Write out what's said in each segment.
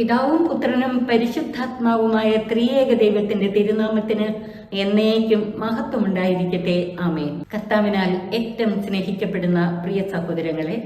പിതാവും പുത്രനും പരിശുദ്ധാത്മാവുമായ ത്രിയേക ദൈവത്തിന്റെ തിരുനാമത്തിന് എന്നേക്കും മഹത്വമുണ്ടായിരിക്കട്ടെ. ആമേൻ. കർത്താവിനാൽ ഏറ്റവും സ്നേഹിക്കപ്പെടുന്ന പ്രിയ സഹോദരങ്ങളെ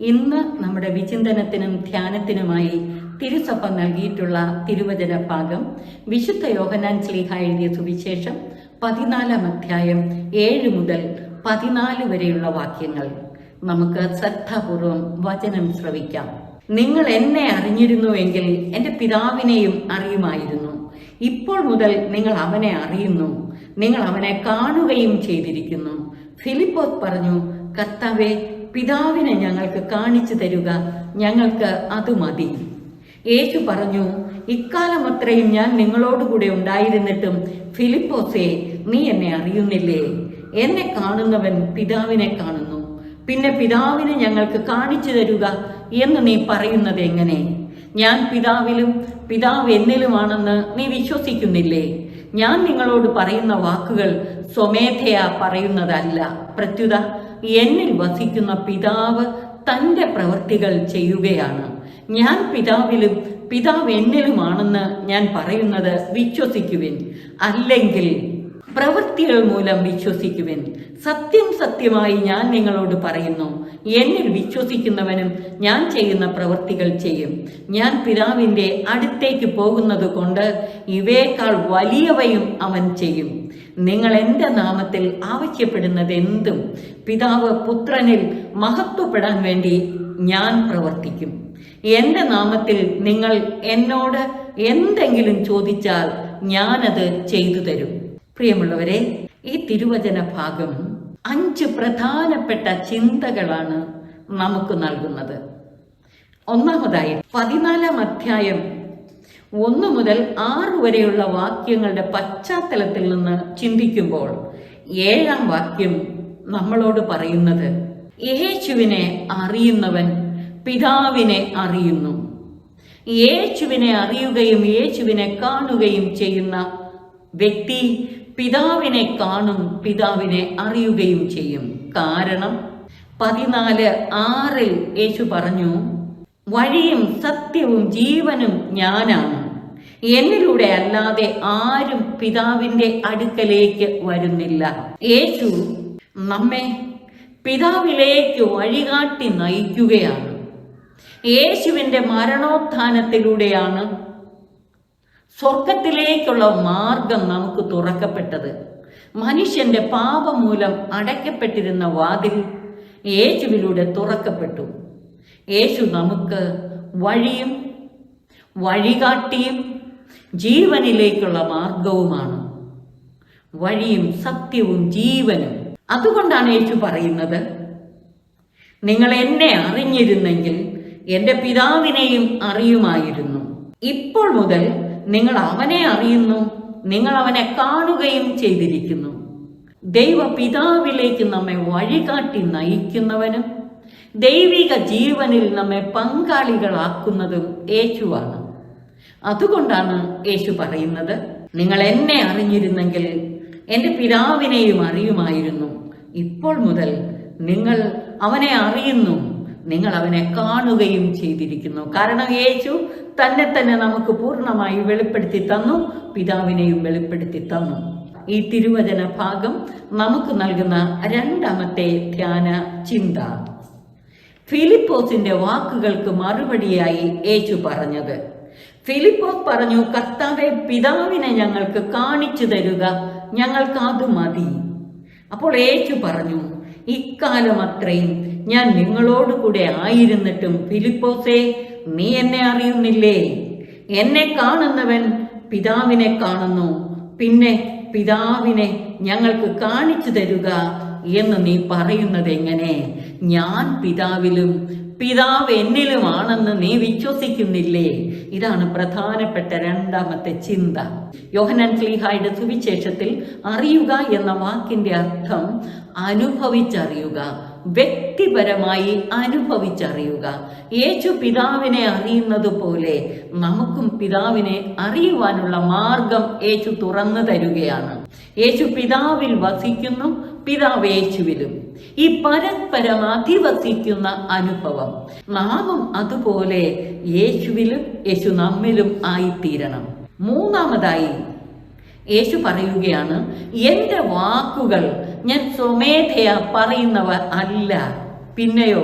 ഇന്ന് നമ്മുടെ വിചിന്തനത്തിനും ധ്യാനത്തിനുമായി തിരുസഭ നൽകിയിട്ടുള്ള തിരുവചന ഭാഗം വിശുദ്ധ യോഹനാൻ സ്ലീഹ എഴുതിയ സുവിശേഷം പതിനാലാം അധ്യായം ഏഴ് മുതൽ പതിനാല് വരെയുള്ള വാക്യങ്ങൾ. നമുക്ക് ശ്രദ്ധാപൂർവം വചനം ശ്രവിക്കാം. നിങ്ങൾ എന്നെ അറിഞ്ഞിരുന്നുവെങ്കിൽ എന്റെ പിതാവിനെയും അറിയുമായിരുന്നു. ഇപ്പോൾ മുതൽ നിങ്ങൾ അവനെ അറിയുന്നു. നിങ്ങൾ അവനെ കാണുകയും ചെയ്തിരിക്കുന്നു. ഫിലിപ്പോസ് പറഞ്ഞു കർത്താവെ പിതാവിനെ ഞങ്ങൾക്ക് കാണിച്ചു തരുക ഞങ്ങൾക്ക് അത് മതി. യേശു പറഞ്ഞു ഇക്കാലം അത്രയും ഞാൻ നിങ്ങളോടുകൂടെ ഉണ്ടായിരുന്നിട്ടും ഫിലിപ്പോസേ നീ എന്നെ അറിയുന്നില്ലേ? എന്നെ കാണുന്നവൻ പിതാവിനെ കാണുന്നു. പിന്നെ പിതാവിനെ ഞങ്ങൾക്ക് കാണിച്ചു തരുക എന്ന് നീ പറയുന്നത് എങ്ങനെ? ഞാൻ പിതാവിലും പിതാവ് എന്നിലുമാണെന്ന് നീ വിശ്വസിക്കുന്നില്ലേ? ഞാൻ നിങ്ങളോട് പറയുന്ന വാക്കുകൾ സ്വമേധയാ പറയുന്നതല്ല. പ്രത്യുത എന്നിൽ വസിക്കുന്ന പിതാവ് തന്റെ പ്രവൃത്തികൾ ചെയ്യുകയാണ്. ഞാൻ പിതാവിലും പിതാവ് എന്നിലുമാണെന്ന് ഞാൻ പറയുന്നത് വിശ്വസിക്കുവിൻ. അല്ലെങ്കിൽ പ്രവൃത്തികൾ മൂലം വിശ്വസിക്കുവിൻ. സത്യം സത്യമായി ഞാൻ നിങ്ങളോട് പറയുന്നു. എന്നിൽ വിശ്വസിക്കുന്നവനും ഞാൻ ചെയ്യുന്ന പ്രവൃത്തികൾ ചെയ്യും. ഞാൻ പിതാവിന്റെ അടുത്തേക്ക് പോകുന്നത് കൊണ്ട് ഇവയേക്കാൾ വലിയവയും അവൻ ചെയ്യും. നിങ്ങൾ എന്റെ നാമത്തിൽ ആവശ്യപ്പെടുന്നത് എന്തും പിതാവ് പുത്രനിൽ മഹത്വപ്പെടാൻ വേണ്ടി ഞാൻ പ്രവർത്തിക്കും. എന്റെ നാമത്തിൽ നിങ്ങൾ എന്നോട് എന്തെങ്കിലും ചോദിച്ചാൽ ഞാനത് ചെയ്തു തരും. പ്രിയമുള്ളവരെ ഈ തിരുവചന ഭാഗം അഞ്ച് പ്രധാനപ്പെട്ട ചിന്തകളാണ് നമുക്ക് നൽകുന്നത്. ഒന്നാമതായി പതിനാലാം അധ്യായം ഒന്ന് മുതൽ ആറ് വരെയുള്ള വാക്യങ്ങളുടെ പശ്ചാത്തലത്തിൽ നിന്ന് ചിന്തിക്കുമ്പോൾ ഏഴാം വാക്യം നമ്മളോട് പറയുന്നത് യേശുവിനെ അറിയുന്നവൻ പിതാവിനെ അറിയുന്നു. യേശുവിനെ അറിയുകയും യേശുവിനെ കാണുകയും ചെയ്യുന്ന വ്യക്തി പിതാവിനെ കാണും പിതാവിനെ അറിയുകയും ചെയ്യും. കാരണം പതിനാല് ആറിൽ യേശു പറഞ്ഞു വഴിയും സത്യവും ജീവനും ഞാനാണ്. എന്നിലൂടെ അല്ലാതെ ആരും പിതാവിന്റെ അടുക്കലേക്ക് വരുന്നില്ല. യേശു നമ്മെ പിതാവിലേക്ക് വഴികാട്ടി നയിക്കുകയാണ്. യേശുവിന്റെ മരണോത്ഥാനത്തിലൂടെയാണ് സ്വർഗത്തിലേക്കുള്ള മാർഗം നമുക്ക് തുറക്കപ്പെട്ടത്. മനുഷ്യന്റെ പാപം മൂലം അടയ്ക്കപ്പെട്ടിരുന്ന വാതിൽ യേശുവിലൂടെ തുറക്കപ്പെട്ടു. യേശു നമുക്ക് വഴിയും വഴികാട്ടിയും ജീവനിലേക്കുള്ള മാർഗവുമാണ്. വഴിയും സത്യവും ജീവനും. അതുകൊണ്ടാണ് യേശു പറയുന്നത് നിങ്ങൾ എന്നെ അറിഞ്ഞിരുന്നെങ്കിൽ എന്റെ പിതാവിനെയും അറിയുമായിരുന്നു. ഇപ്പോൾ മുതൽ നിങ്ങൾ അവനെ അറിയുന്നു. നിങ്ങൾ അവനെ കാണുകയും ചെയ്തിരിക്കുന്നു. ദൈവ പിതാവിലേക്ക് നമ്മെ വഴികാട്ടി നയിക്കുന്നവനും ദൈവിക ജീവനിൽ നമ്മെ പങ്കാളികളാക്കുന്നതും യേശുവാണ്. അതുകൊണ്ടാണ് യേശു പറയുന്നത് നിങ്ങൾ എന്നെ അറിഞ്ഞിരുന്നെങ്കിൽ എന്റെ പിതാവിനെയും അറിയുമായിരുന്നു. ഇപ്പോൾ മുതൽ നിങ്ങൾ അവനെ അറിയുന്നു. നിങ്ങൾ അവനെ കാണുകയും ചെയ്തിരിക്കുന്നു. കാരണം യേശു തന്നെ തന്നെ നമുക്ക് പൂർണമായി വെളിപ്പെടുത്തി തന്നു പിതാവിനെയും വെളിപ്പെടുത്തി തന്നു. ഈ തിരുവചന ഭാഗം നമുക്ക് നൽകുന്ന രണ്ടാമത്തെ ധ്യാന ചിന്ത. ഫിലിപ്പോസിന്റെ വാക്കുകൾക്ക് മറുപടിയായി യേശു പറഞ്ഞത് ഫിലിപ്പോസ് പറഞ്ഞു കർത്താവെ പിതാവിനെ ഞങ്ങൾക്ക് കാണിച്ചു തരുക ഞങ്ങൾക്ക് അത് മതി. അപ്പോൾ യേശു പറഞ്ഞു ഇക്കാലം അത്രയും ഞാൻ നിങ്ങളോട് കൂടെ ആയിരുന്നിട്ടും ഫിലിപ്പോസേ നീ എന്നെ അറിയുന്നില്ലേ? എന്നെ കാണുന്നവൻ പിതാവിനെ കാണുന്നു. പിന്നെ പിതാവിനെ ഞങ്ങൾക്ക് കാണിച്ചു തരുക എന്ന് നീ പറയുന്നത് എങ്ങനെ? ഞാൻ പിതാവിലും പിതാവ് എന്നിലുമാണെന്ന് നീ വിശ്വസിക്കുന്നില്ലേ? ഇതാണ് പ്രധാനപ്പെട്ട രണ്ടാമത്തെ ചിന്ത. യോഹനാൻ സ്ലീഹായുടെ സുവിശേഷത്തിൽ അറിയുക എന്ന വാക്കിന്റെ അർത്ഥം അനുഭവിച്ചറിയുക. വ്യക്തിപരമായി അനുഭവിച്ചറിയുക. യേശു പിതാവിനെ അറിയുന്നത് പോലെ നമുക്കും പിതാവിനെ അറിയുവാനുള്ള മാർഗം യേശു തുറന്നു തരുകയാണ്. യേശു പിതാവിൽ വസിക്കുന്നു പിതാവ് യേശുവിലും. ഈ പരസ്പരം അധിവസിക്കുന്ന അനുഭവം. നാമും അതുപോലെ യേശുവിലും യേശു നമ്മിലും ആയിത്തീരണം. മൂന്നാമതായി യേശു പറയുകയാണ് എന്റെ വാക്കുകൾ ഞാൻ സ്വമേധയാ പറയുന്നവ അല്ല. പിന്നെയോ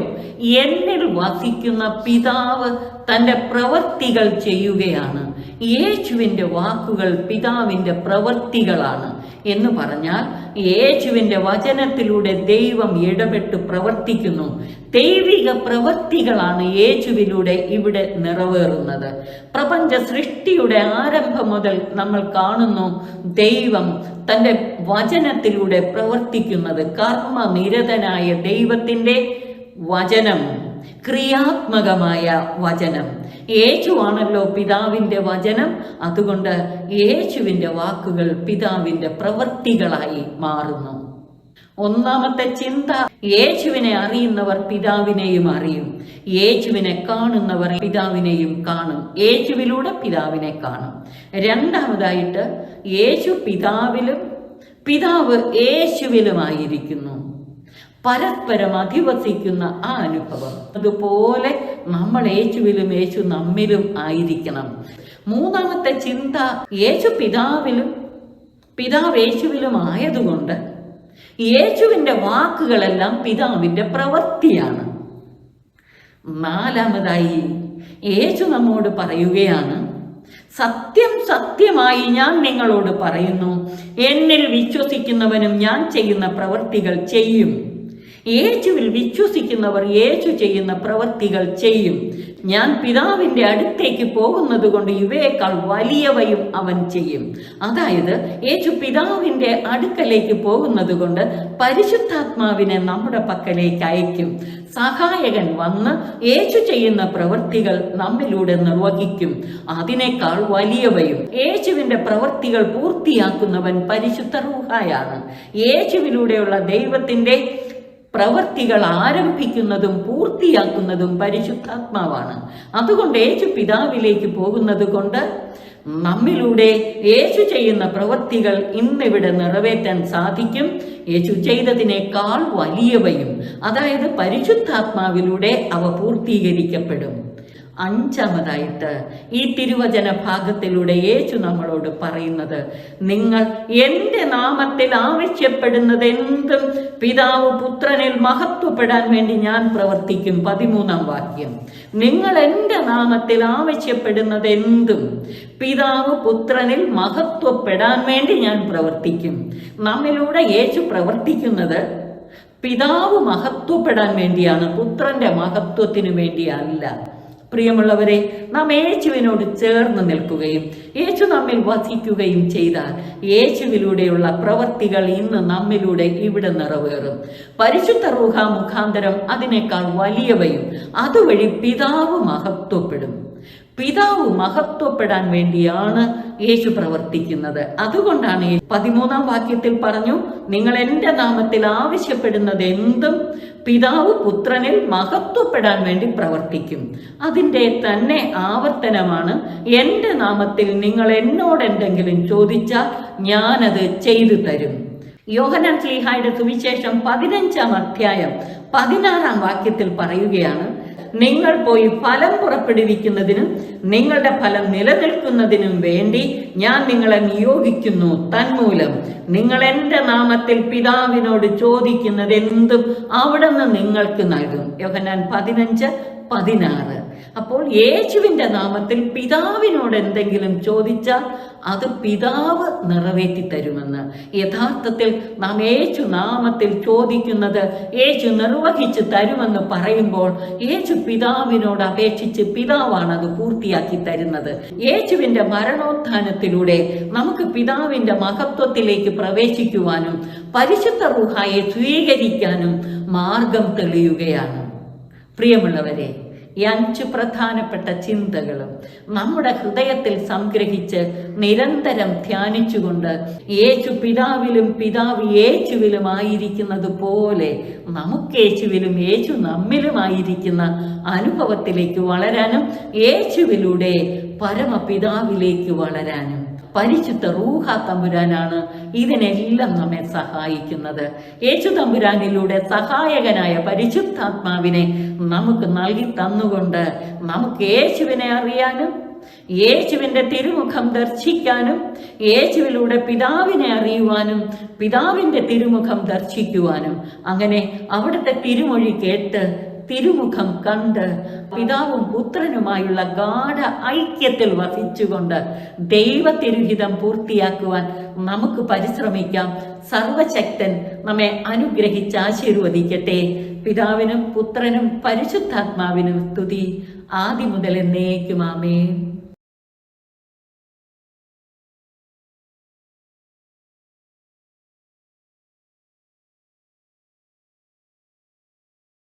എന്നിൽ വസിക്കുന്ന പിതാവ് തന്റെ പ്രവൃത്തികൾ ചെയ്യുകയാണ്. യേശുവിന്റെ വാക്കുകൾ പിതാവിന്റെ പ്രവൃത്തികളാണ് എന്ന് പറഞ്ഞാൽ യേശുവിന്റെ വചനത്തിലൂടെ ദൈവം ഇടപെട്ട് പ്രവർത്തിക്കുന്നു. ദൈവിക പ്രവൃത്തികളാണ് യേശുവിലൂടെ ഇവിടെ നിറവേറുന്നത്. പ്രപഞ്ച സൃഷ്ടിയുടെ ആരംഭം മുതൽ നമ്മൾ കാണുന്നു ദൈവം തന്റെ വചനത്തിലൂടെ പ്രവർത്തിക്കുന്നത് കർമ്മനിരതനായ ദൈവത്തിന്റെ വചനം. ക്രിയാത്മകമായ വചനം. യേശുവാണല്ലോ പിതാവിന്റെ വചനം. അതുകൊണ്ട് യേശുവിന്റെ വാക്കുകൾ പിതാവിന്റെ പ്രവൃത്തികളായി മാറുന്നു. ഒന്നാമത്തെ ചിന്ത യേശുവിനെ അറിയുന്നവർ പിതാവിനെയും അറിയും. യേശുവിനെ കാണുന്നവർ പിതാവിനെയും കാണും. യേശുവിലൂടെ പിതാവിനെ കാണും. രണ്ടാമതായിട്ട് യേശു പിതാവിലും പിതാവ് യേശുവിലുമായിരിക്കുന്നു. പരസ്പരം അധിവസിക്കുന്ന ആ അനുഭവം. അതുപോലെ നമ്മൾ യേശുവിലും യേശു നമ്മിലും ആയിരിക്കണം. മൂന്നാമത്തെ ചിന്ത യേശു പിതാവിലും പിതാവ് യേശുവിലും ആയതുകൊണ്ട് യേശുവിന്റെ വാക്കുകളെല്ലാം പിതാവിന്റെ പ്രവൃത്തിയാണ്. നാലാമതായി യേശു നമ്മോട് പറയുകയാണ് സത്യം സത്യമായി ഞാൻ നിങ്ങളോട് പറയുന്നു. എന്നിൽ വിശ്വസിക്കുന്നവനും ഞാൻ ചെയ്യുന്ന പ്രവൃത്തികൾ ചെയ്യും. യേശുവിൽ വിശ്വസിക്കുന്നവർ യേശു ചെയ്യുന്ന പ്രവൃത്തികൾ ചെയ്യും. ഞാൻ പിതാവിന്റെ അടുത്തേക്ക് പോകുന്നത് കൊണ്ട് ഇവയേക്കാൾ വലിയവയും അവൻ ചെയ്യും. അതായത് യേശു പിതാവിന്റെ അടുക്കലേക്ക് പോകുന്നത് കൊണ്ട് പരിശുദ്ധാത്മാവിനെ നമ്മുടെ പക്കലേക്ക് അയക്കും. സഹായകൻ വന്ന് യേശു ചെയ്യുന്ന പ്രവൃത്തികൾ നമ്മിലൂടെ നിർവഹിക്കും. അതിനേക്കാൾ വലിയവയും യേശുവിന്റെ പ്രവൃത്തികൾ പൂർത്തിയാക്കുന്നവൻ പരിശുദ്ധ റൂഹായാണ്. യേശുവിലൂടെയുള്ള ദൈവത്തിന്റെ പ്രവൃത്തികൾ ആരംഭിക്കുന്നതും പൂർത്തിയാക്കുന്നതും പരിശുദ്ധാത്മാവാണ്. അതുകൊണ്ട് യേശു പിതാവിലേക്ക് പോകുന്നത് കൊണ്ട് നമ്മിലൂടെ യേശു ചെയ്യുന്ന പ്രവൃത്തികൾ ഇന്നിവിടെ നിറവേറ്റാൻ സാധിക്കും. യേശു ചെയ്തതിനേക്കാൾ വലിയവയും അതായത് പരിശുദ്ധാത്മാവിലൂടെ അവ പൂർത്തീകരിക്കപ്പെടും. അഞ്ചാമതായിട്ട് ഈ തിരുവചന ഭാഗത്തിലൂടെ യേശു നമ്മളോട് പറയുന്നത് നിങ്ങൾ എന്റെ നാമത്തിൽ ആവശ്യപ്പെടുന്നത് എന്തും പിതാവ് പുത്രനിൽ മഹത്വപ്പെടാൻ വേണ്ടി ഞാൻ പ്രവർത്തിക്കും. പതിമൂന്നാം വാക്യം. നിങ്ങൾ എന്റെ നാമത്തിൽ ആവശ്യപ്പെടുന്നത് എന്തും പിതാവ് പുത്രനിൽ മഹത്വപ്പെടാൻ വേണ്ടി ഞാൻ പ്രവർത്തിക്കും. നമ്മിലൂടെ യേശു പ്രവർത്തിക്കുന്നത് പിതാവ് മഹത്വപ്പെടാൻ വേണ്ടിയാണ് പുത്രന്റെ മഹത്വത്തിനു വേണ്ടിയല്ല. പ്രിയമുള്ളവരെ നാം യേശുവിനോട് ചേർന്ന് നിൽക്കുകയും യേശു നമ്മിൽ വസിക്കുകയും ചെയ്താൽ യേശുവിലൂടെയുള്ള പ്രവൃത്തികൾ ഇന്ന് നമ്മിലൂടെ ഇവിടെ നിറവേറും. പരിശുദ്ധ റൂഹ മുഖാന്തരം അതിനേക്കാൾ വലിയവയും അതുവഴി പിതാവ് മഹത്വപ്പെടും പിതാവ് മഹത്വപ്പെടാൻ വേണ്ടിയാണ് യേശു പ്രവർത്തിക്കുന്നത്. അതുകൊണ്ടാണ് പതിമൂന്നാം വാക്യത്തിൽ പറഞ്ഞു നിങ്ങൾ എന്റെ നാമത്തിൽ ആവശ്യപ്പെടുന്നത് എന്തും പിതാവ് പുത്രനിൽ മഹത്വപ്പെടാൻ വേണ്ടി പ്രവർത്തിക്കും. അതിന്റെ തന്നെ ആവർത്തനമാണ് എന്റെ നാമത്തിൽ നിങ്ങൾ എന്നോട് എന്തെങ്കിലും ചോദിച്ചാൽ ഞാനത് ചെയ്തു തരും. യോഹനാൻ ശ്ലീഹായുടെ സുവിശേഷം പതിനഞ്ചാം അധ്യായം പതിനാറാം വാക്യത്തിൽ പറയുകയാണ് നിങ്ങൾ പോയി ഫലം പുറപ്പെടുവിക്കുന്നതിനും നിങ്ങളുടെ ഫലം നിലനിൽക്കുന്നതിനും വേണ്ടി ഞാൻ നിങ്ങളെ നിയോഗിക്കുന്നു തന്മൂലം. നിങ്ങൾ എന്റെ നാമത്തിൽ പിതാവിനോട് ചോദിക്കുന്നത് എന്തും അവിടുന്ന് നിങ്ങൾക്ക് നൽകും. യോഹനാൻ പതിനഞ്ച് പതിനാറ്. അപ്പോൾ യേശുവിന്റെ നാമത്തിൽ പിതാവിനോട് എന്തെങ്കിലും ചോദിച്ചാൽ അത് പിതാവ് നിറവേറ്റി തരുമെന്ന്. യഥാർത്ഥത്തിൽ നാം യേശു നാമത്തിൽ ചോദിക്കുന്നത് യേശു നിർവഹിച്ചു തരുമെന്ന് പറയുമ്പോൾ യേശു പിതാവിനോട് അപേക്ഷിച്ച് പിതാവാണ് അത് പൂർത്തിയാക്കി തരുന്നത്. യേശുവിന്റെ മരണോത്ഥാനത്തിലൂടെ നമുക്ക് പിതാവിന്റെ മഹത്വത്തിലേക്ക് പ്രവേശിക്കുവാനും പരിശുദ്ധ റുഹായെ സ്വീകരിക്കാനും മാർഗം തെളിയുകയാണ്. പ്രിയമുള്ളവരെ ഈ അഞ്ച് പ്രധാനപ്പെട്ട ചിന്തകളും നമ്മുടെ ഹൃദയത്തിൽ സംഗ്രഹിച്ച് നിരന്തരം ധ്യാനിച്ചുകൊണ്ട് യേശു പിതാവിലും പിതാവ് യേശുവിലും ആയിരിക്കുന്നത് പോലെ നമുക്ക് യേശുവിലും യേശു നമ്മിലുമായിരിക്കുന്ന അനുഭവത്തിലേക്ക് വളരാനും യേശുവിലൂടെ പരമപിതാവിലേക്ക് വളരാനും പരിശുദ്ധ റൂഹ തമ്പുരാനാണ് ഇതിനെല്ലാം നമ്മെ സഹായിക്കുന്നത്. യേശു തമ്പുരാനിലൂടെ സഹായകനായ പരിശുദ്ധാത്മാവിനെ നമുക്ക് നൽകി തന്നുകൊണ്ട് നമുക്ക് യേശുവിനെ അറിയാനും യേശുവിന്റെ തിരുമുഖം ദർശിക്കാനും യേശുവിലൂടെ പിതാവിനെ അറിയുവാനും പിതാവിന്റെ തിരുമുഖം ദർശിക്കുവാനും അങ്ങനെ അവിടുത്തെ തിരുമൊഴി കേട്ട് തിരുമുഖം കണ്ട് പിതാവും പുത്രനുമായുള്ള ഗാഠ ഐക്യത്തിൽ വസിച്ചുകൊണ്ട് ദൈവ തിരുഹിതം പൂർത്തിയാക്കുവാൻ നമുക്ക് പരിശ്രമിക്കാം. സർവശക്തൻ നമ്മെ അനുഗ്രഹിച്ച് ആശീർവദിക്കട്ടെ. പിതാവിനും പുത്രനും പരിശുദ്ധാത്മാവിനും സ്തുതി. ആദ്യം മുതൽ എന്നേക്കും